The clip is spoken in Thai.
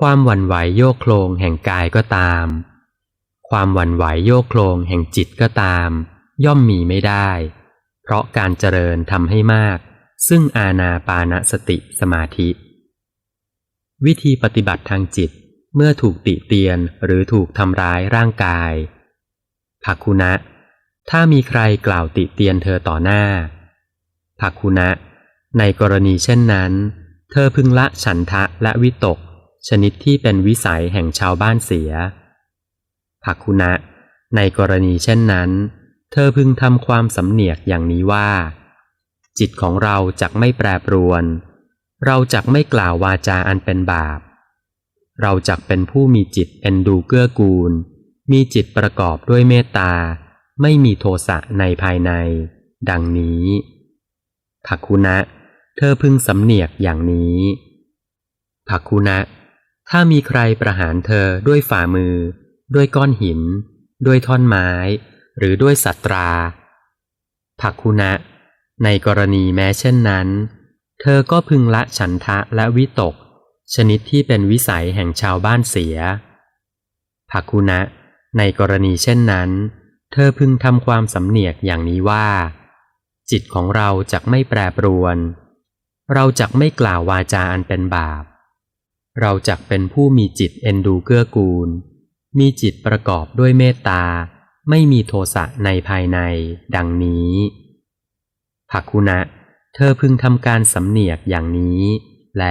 ความหวั่นไหวโยกโคลงแห่งกายก็ตาม ความหวั่นไหวโยกโคลงแห่งจิตก็ตาม ย่อมมีไม่ได้ เพราะการเจริญทำให้มาก ซึ่งอาณาปานสติสมาธิ วิธีปฏิบัติทางจิตเมื่อถูกติเตียนหรือถูกทำร้ายร่างกายภักคุณะ ถ้ามีใครกล่าวติเตียนเธอต่อหน้าภักคุณะ ในกรณีเช่นนั้น เธอพึงละฉันทะและวิตก ชนิดที่เป็นวิสัยแห่งชาวบ้านเสียภักคุณะ ในกรณีเช่นนั้น เธอพึงทำความสำเนียกอย่างนี้ว่า จิตของเราจักไม่แปรปรวน เราจักไม่กล่าววาจาอันเป็นบาป เราจักเป็นผู้มีจิตเอ็นดูเกื้อกูล มีจิตประกอบด้วยเมตตา ไม่มีโทสะในภายใน ดังนี้ภักคุณะ เธอพึงสำเนียกอย่างนี้ภักคุณะ ถ้ามีใครประหารเธอด้วยฝ่ามือ ด้วยก้อนหิน ด้วยท่อนไม้ หรือด้วยสัตราภักคุณะ ในกรณีแม้เช่นนั้น เธอก็พึงละฉันทะและวิตก ชนิดที่เป็นวิสัยแห่งชาวบ้านเสียภักคุณะ ในกรณีเช่นนั้น เธอพึงทำความสำเนียกอย่างนี้ว่า จิตของเราจักไม่แปรปรวน เราจักไม่กล่าววาจาอันเป็นบาป เราจักเป็นผู้มีจิตเอ็นดูเกื้อกูล มีจิตประกอบด้วยเมตตา ไม่มีโทสะในภายใน ดังนี้ภักคุณะ เธอพึงทำการสำเนียกอย่างนี้ แล